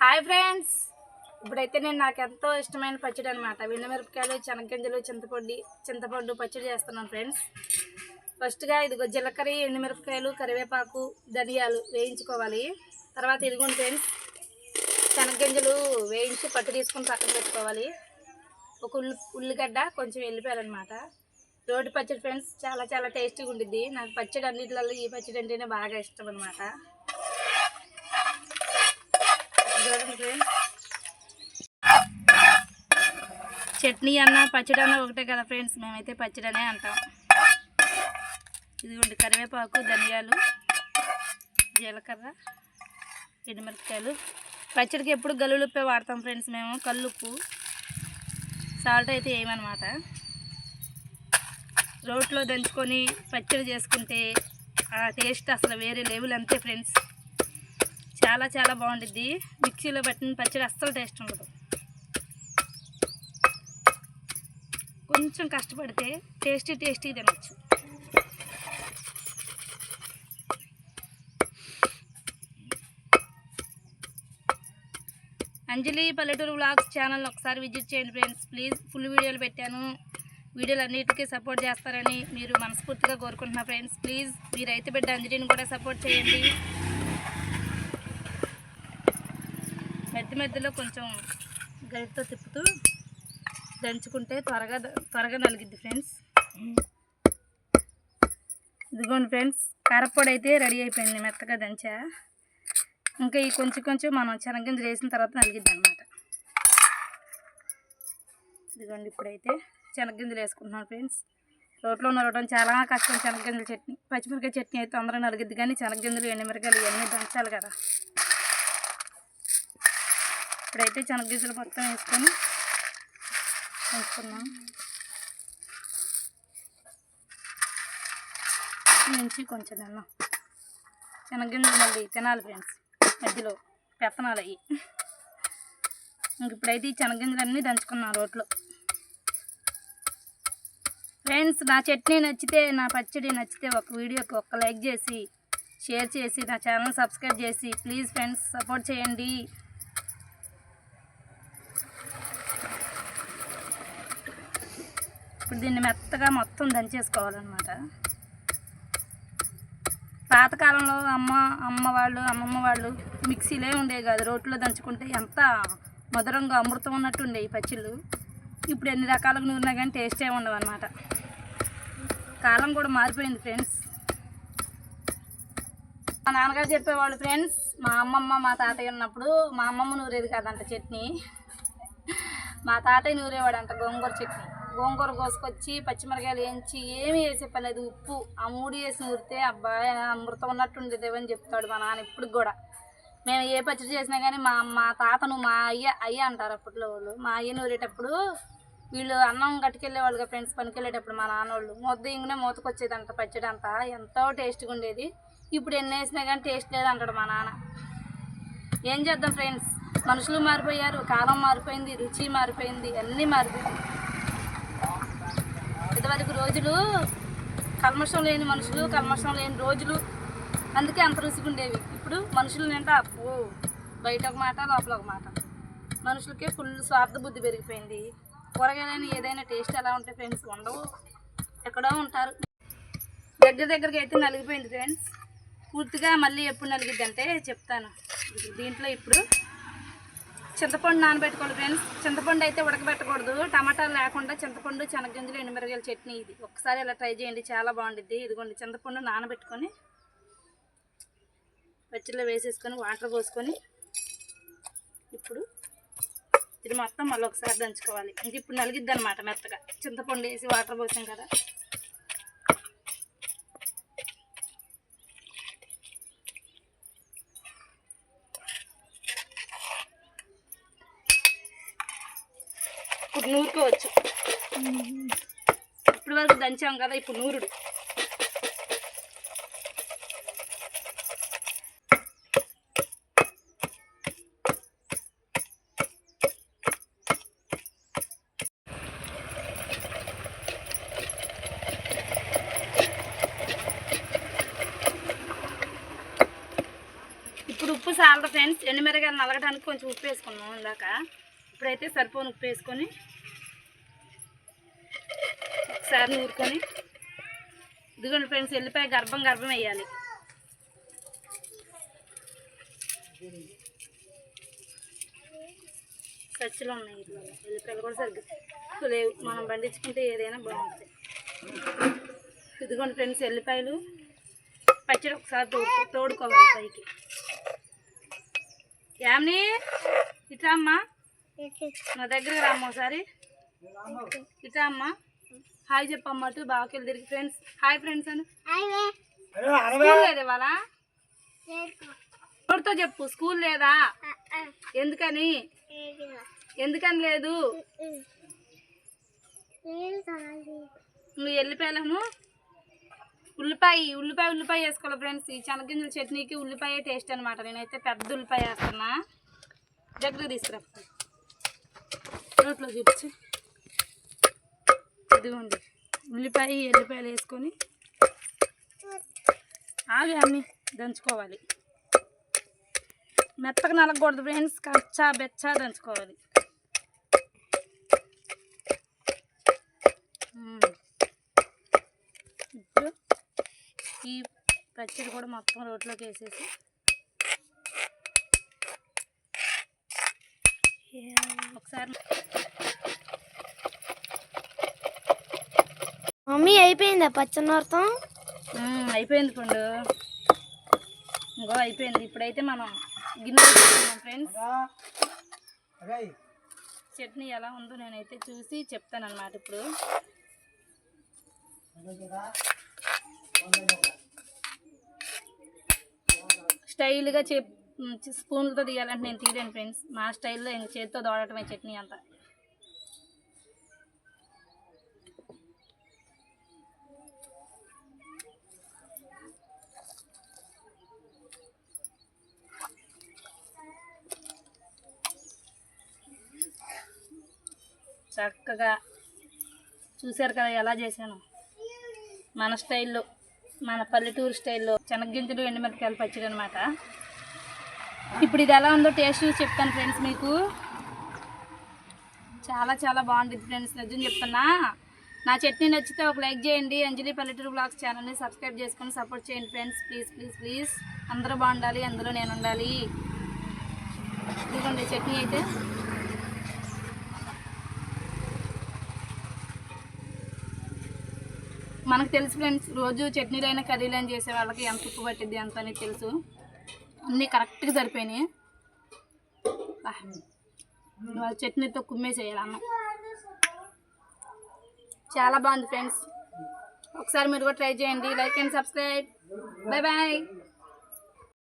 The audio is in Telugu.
Hi friends. ఇప్పుడైతే నేను నాకు ఎంతో ఇష్టమైన పచ్చడి అనమాట మిరపకాయలు చెనగింజలు చింతపొడి చింతపండు పచ్చడి చేస్తున్నాను ఫ్రెండ్స్. ఫస్ట్గా ఇదిగో జీలకర్ర ఎండుమిరపకాయలు కరివేపాకు ధనియాలు వేయించుకోవాలి. తర్వాత ఇదిగోండి ఫ్రెండ్స్ శనగగింజలు వేయించి పట్టు తీసుకొని పక్కన పెట్టుకోవాలి. ఒక ఉల్లి ఉల్లిగడ్డ కొంచెం వెళ్ళిపోయాలన్నమాట రోడ్డు పచ్చడి ఫ్రెండ్స్ చాలా చాలా టేస్టీగా ఉండిద్ది. నాకు పచ్చడి అన్నింటిలో ఈ పచ్చడి అంటేనే బాగా ఇష్టం అనమాట చూడండి ఫ్రెండ్స్. చట్నీ అన్న పచ్చడి అన్న ఒకటే కదా ఫ్రెండ్స్. మేమైతే పచ్చడి అనే అంటాం. ఇదిగోండి కరివేపాకు ధనియాలు జీలకర్ర ఎండుమిరపకాయలు. పచ్చడికి ఎప్పుడు గల్లులుప్పే వాడతాం ఫ్రెండ్స్ మేము. కల్లుప్పు సాల్ట్ అయితే వేయమన్నమాట రోట్లో దంచుకొని పచ్చడి చేసుకుంటే ఆ టేస్ట్ అసలు వేరే లెవెల్ అంతే ఫ్రెండ్స్. చాలా చాలా బాగుంటుంది మిక్సీలో పెట్టిన పచ్చడి అస్సలు టేస్ట్ ఉండదు. కొంచెం కష్టపడితే టేస్టీ టేస్టీ తినచ్చు. అంజలి పల్లెటూరు వ్లాగ్స్ ఛానల్ ఒకసారి విజిట్ చేయండి ఫ్రెండ్స్. ప్లీజ్ ఫుల్ వీడియోలు పెట్టాను. వీడియోలు అన్నిటికీ సపోర్ట్ చేస్తారని మీరు మనస్ఫూర్తిగా కోరుకుంటున్నా ఫ్రెండ్స్. ప్లీజ్ మీ రైతు బిడ్డ అంజలిని కూడా సపోర్ట్ చేయండి. మధ్య మధ్యలో కొంచెం గరిటతో తిప్పుతూ దంచుకుంటే త్వరగా త్వరగా నలిగిద్ది ఫ్రెండ్స్. ఇదిగోండి ఫ్రెండ్స్ కారపొడి అయితే రెడీ అయిపోయింది మెత్తగా దంచా. ఇంకా ఈ కొంచెం కొంచెం మనం చెనగింజలు వేసిన తర్వాత నలిగిద్ది అనమాట ఇదిగోండి ఇప్పుడైతే చెనగ్గింజలు వేసుకుంటున్నాం ఫ్రెండ్స్. రోట్లో నరవడం చాలా కష్టం చెనగ్గింజల చట్నీ పచ్చిమిరకాయ చట్నీ అయితే తొందరగా నలిగిద్ది కానీ శనగగింజలు ఎండుమిరకాయలు ఇవన్నీ దంచాలి కదా. ఇప్పుడైతే చెనగ్గింజలు మొత్తం వేసుకొని వేసుకున్నాం నుంచి కొంచెం తిన్నాం. శనగగింజలు మళ్ళీ తినాలి ఫ్రెండ్స్ మధ్యలో పెత్తనాలు అయ్యి. ఇంక ఇప్పుడైతే ఈ శనగగింజలన్నీ దంచుకున్నాను రోట్లో. ఫ్రెండ్స్ నా చట్నీ నచ్చితే నా పచ్చడి నచ్చితే ఒక వీడియోకి ఒక లైక్ చేసి షేర్ చేసి నా ఛానల్ సబ్స్క్రైబ్ చేసి ప్లీజ్ ఫ్రెండ్స్ సపోర్ట్ చేయండి. ఇప్పుడు దీన్ని మెత్తగా మొత్తం దంచేసుకోవాలన్నమాట. పాతకాలంలో అమ్మ అమ్మ వాళ్ళు అమ్మమ్మ వాళ్ళు మిక్సీలే ఉండేవి కాదు. రోట్లో దంచుకుంటే ఎంత మధురంగా అమృతం ఉన్నట్టు ఉండే ఈ పచ్చిళ్ళు. ఇప్పుడు ఎన్ని రకాలుగా నూరినా కానీ టేస్టే ఉండవు అనమాట కాలం కూడా మారిపోయింది ఫ్రెండ్స్. మా నాన్నగారు చెప్పేవాళ్ళు ఫ్రెండ్స్ మా అమ్మమ్మ మా తాతయ్య ఉన్నప్పుడు మా అమ్మమ్మ నూరేది కాదంట చట్నీ. మా తాతయ్య నూరేవాడంట గోంగూర చట్నీ. గోంగూర కోసుకొచ్చి పచ్చిమిరకాయలు వేయించి ఏమి వేసే పర్లేదు ఉప్పు ఆ మూడు వేసి నూరితే అబ్బాయి అమృతం ఉన్నట్టు ఉండేదేవని చెప్తాడు మా నాన్న ఇప్పుడు కూడా. మేము ఏ పచ్చడి చేసినా కానీ మా మా తాతను మా అయ్య అయ్య అంటారు అప్పట్లో వాళ్ళు. మా అయ్య నూరేటప్పుడు వీళ్ళు అన్నం కట్టుకెళ్ళేవాళ్ళుగా ఫ్రెండ్స్ పనికి వెళ్ళేటప్పుడు మా నాన్న వాళ్ళు. ముద్ద మూతకొచ్చేదంట పచ్చడి అంతా. ఎంతో టేస్ట్గా ఉండేది. ఇప్పుడు ఎన్ని వేసినా కానీ టేస్ట్ లేదు అంటాడు మా నాన్న. ఏం చేద్దాం ఫ్రెండ్స్? మనుషులు మారిపోయారు కాలం మారిపోయింది రుచి మారిపోయింది అన్నీ మారిపోయింది. ఇదివరకు రోజులు కల్మషం లేని మనుషులు కల్మషం లేని రోజులు. అందుకే అంత రుచిగా ఉండేవి. ఇప్పుడు మనుషులు నింటా అప్పు బయట ఒక మాట లోపల ఒక మాట. మనుషులకే ఫుల్ స్వార్థ బుద్ధి పెరిగిపోయింది. కూరగాయలని ఏదైనా టేస్ట్ ఎలా ఉంటే ఫ్రెండ్స్ ఉండవు. ఎక్కడో ఉంటారు. దగ్గర దగ్గరికి అయితే నలిగిపోయింది ఫ్రెండ్స్ పూర్తిగా మళ్ళీ ఎప్పుడు నలిగిద్ది అంటే చెప్తాను. దీంట్లో ఇప్పుడు చింతపండు నానబెట్టుకోవాలి ఫ్రెండ్స్. చింతపండు అయితే ఉడకబెట్టకూడదు. టమాటాలు లేకుండా చింతపండు చెనగ్గింజలు ఎండుమిరగాయల చట్నీ ఇది. ఒకసారి ఇలా ట్రై చేయండి. చాలా బాగుండిద్ది. ఇదిగోండి చింతపండు నానబెట్టుకొని పచ్చిలో వేసేసుకొని వాటర్ పోసుకొని ఇప్పుడు ఇది మొత్తం మళ్ళీ ఒకసారి దంచుకోవాలి. ఇంక ఇప్పుడు నలిగిద్ది అనమాట మెత్తగా. చింతపండు వేసి వాటర్ పోసాం కదా. నూరుకోవచ్చు. ఇప్పుడు వరకు దంచాం కదా ఇప్పుడు నూరుడు. ఇప్పుడు ఉప్పు సాలదు ఫ్రెండ్స్ ఎండుమిరగాయలు నలగడానికి కొంచెం ఉప్పు వేసుకున్నాం ఇందాక. ఇప్పుడైతే సరిపోని ఉప్పు వేసుకొని ఒకసారి నూరుకొని ఇదిగోండి ఫ్రెండ్స్ ఎల్లిపాయ గర్భం గర్భం వేయాలి. సచ్చులు ఉన్నాయి ఎల్లిపాయలు కూడా సరిగ్గా లేవు. మనం పండించుకుంటే ఏదైనా బాగుంటుంది. ఇదిగోండి ఫ్రెండ్స్ ఎల్లిపాయలు పచ్చడి ఒకసారి తోడు తోడుకోవాలి పైకి. యామిని ఇట్లా అమ్మా నా దగ్గరకు రామ్మ ఒకసారి. ఇట్లా అమ్మా హాయ్ చెప్పమ్మ అటు బాగా తిరిగి ఫ్రెండ్స్. హాయ్ ఫ్రెండ్స్ అని. స్కూల్ లేదు ఇవాళ? ఎవరితో చెప్పు స్కూల్ లేదా? ఎందుకని? ఎందుకని లేదు? నువ్వు వెళ్ళిపోయాము ఉల్లిపాయ ఉల్లిపాయ ఉల్లిపాయ వేసుకోవాలి ఫ్రెండ్స్. ఈ శనగింజల చట్నీకి ఉల్లిపాయ టేస్ట్ అనమాట నేనైతే పెద్ద ఉల్లిపాయ వేస్తున్నా. దగ్గర తీసుకురా. రోట్లో చూపించు. ఇదిగోండి ఉల్లిపాయ ఎల్లిపాయలు వేసుకొని ఆగి అమ్మి దంచుకోవాలి. మెత్తగా నలగకూడదు ఫ్రెండ్స్ కచ్చా బెచ్చా దంచుకోవాలి. ఇప్పుడు ఈ పచ్చడి కూడా మొత్తం రోట్లోకి వేసేసి ఒకసారి మమ్మీ అయిపోయిందా పచ్చనవర్తం అయిపోయింది పండు. ఇంకో అయిపోయింది. ఇప్పుడైతే మనం గిన్నె ఫ్రెండ్స్. చట్నీ ఎలా ఉందో నేనైతే చూసి చెప్తానమాట ఇప్పుడు. స్టైల్గా చెప్ స్పూన్లతో తీయాలంటే నేను తీయలేను ఫ్రెండ్స్. మా స్టైల్లో ఇంక చేతితో దోడటమే చట్నీ అంతా. చక్కగా చూశారు కదా ఎలా చేశాను. మన స్టైల్లో మన పల్లెటూరు స్టైల్లో శనగ్గింజలు ఎండుమిరపకాయలు పచ్చడి అనమాట ఇప్పుడు ఇది ఎలా ఉందో టేస్ట్ చూసి చెప్తాను ఫ్రెండ్స్ మీకు. చాలా చాలా బాగుంటుంది ఫ్రెండ్స్ నిజం చెప్తున్నా. నా చట్నీ నచ్చితే ఒక లైక్ చేయండి. అంజలి పల్లెటూరు బ్లాగ్స్ ఛానల్ని సబ్స్క్రైబ్ చేసుకొని సపోర్ట్ చేయండి ఫ్రెండ్స్. Please please please. అందరూ బాగుండాలి అందులో నేను ఉండాలి. ఇదిగోండి చట్నీ అయితే. మనకు తెలుసు ఫ్రెండ్స్ రోజు చట్నీలైన కర్రీలైన చేసే వాళ్ళకి ఎంత ఉప్పు పట్టిద్ది ఎంత అనేది తెలుసు. అన్నీ కరెక్ట్గా సరిపోయినాయి. వాళ్ళ చట్నీతో కుమ్మేసేయాలి అన్నం. చాలా బాగుంది ఫ్రెండ్స్ ఒకసారి మీరు కూడా ట్రై చేయండి. Like and subscribe bye bye